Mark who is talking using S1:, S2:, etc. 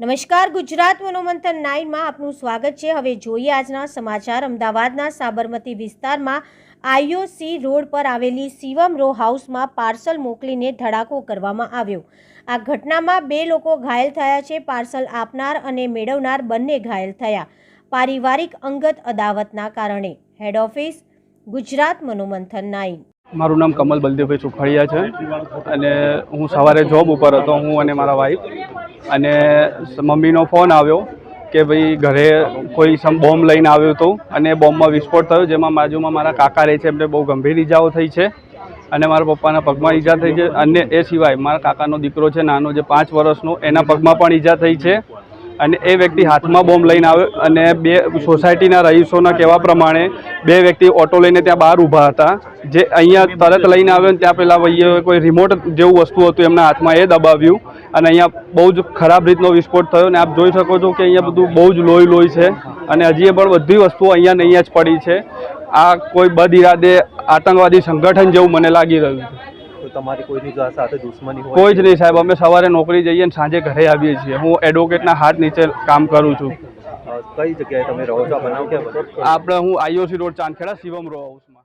S1: નમસ્કાર, ગુજરાત મનોમંથન નાઇનમાં આપનું સ્વાગત છે. હવે જોઈએ આજના સમાચાર. અમદાવાદના સાબરમતી વિસ્તારમાં આઈઓસી રોડ પર આવેલી શિવમ રો હાઉસમાં પાર્સલ મોકલીને ધડાકો કરવામાં આવ્યો. આ ઘટનામાં બે લોકો ઘાયલ થયા છે. પાર્સલ આપનાર અને મેળવનાર બંને ઘાયલ થયા. પારિવારિક અંગત અદાવતના કારણે. હેડ ઓફિસ, ગુજરાત મનોમંથન નાઇન.
S2: મારું નામ કમલ બલદેવભાઈ ચુખડિયા છે અને હું સવારે જોબ ઉપર હતો, હું અને મારા વાઈફ અને મમ્મીનો ફોન આવ્યો કે ભાઈ ઘરે કોઈ સમ બોમ્બ લઈને આવ્યો હતો અને બોમ્બમાં વિસ્ફોટ થયો, જેમાં બાજુમાં મારા કાકા રહે છે, એમને બહુ ગંભીર ઈજાઓ થઈ છે. અને મારા પપ્પાના પગમાં ઈજા થઈ છે. અને એ સિવાય મારા કાકાનો દીકરો છે, નાનો જે પાંચ વર્ષનો, એના પગમાં પણ ઈજા થઈ છે. અને એ વ્યક્તિ હાથમાં બોમ્બ લઈને આવ્યો અને બે સોસાયટીના રહીશોના કહેવા પ્રમાણે બે વ્યક્તિ ઓટો લઈને ત્યાં બહાર ઊભા હતા. જે અહીંયા તરત લઈને આવ્યો ને ત્યાં પેલા ભાઈએ કોઈ રિમોટ જેવું વસ્તુ હતું એમના હાથમાં એ દબાવ્યું. અને અહીંયા બહુ જ ખરાબ રીતનો વિસ્ફોટ થયો ને આપ જોઈ શકો છો કે અહીંયા બધું બહુ જ લોહી લોહી છે. અને હજી પણ બધી વસ્તુઓ અહીંયા ને અહીંયા જ પડી છે. આ કોઈ બદ ઇરાદે આતંકવાદી સંગઠન જેવું મને લાગી રહ્યું છે.
S3: તમારી કોઈની સાથે દુશ્મની હોય
S2: કોઈ જ નહીં સાહેબ. અમે સવારે નોકરી જઈએ અને સાંજે ઘરે આવીએ છીએ. હું એડવોકેટના હાથ નીચે કામ કરું છું.
S3: કઈ જગ્યાએ તમે રહો છો? બનાવ
S2: આપણે હું IOC road Chandkheda Shivam row હાઉસમાં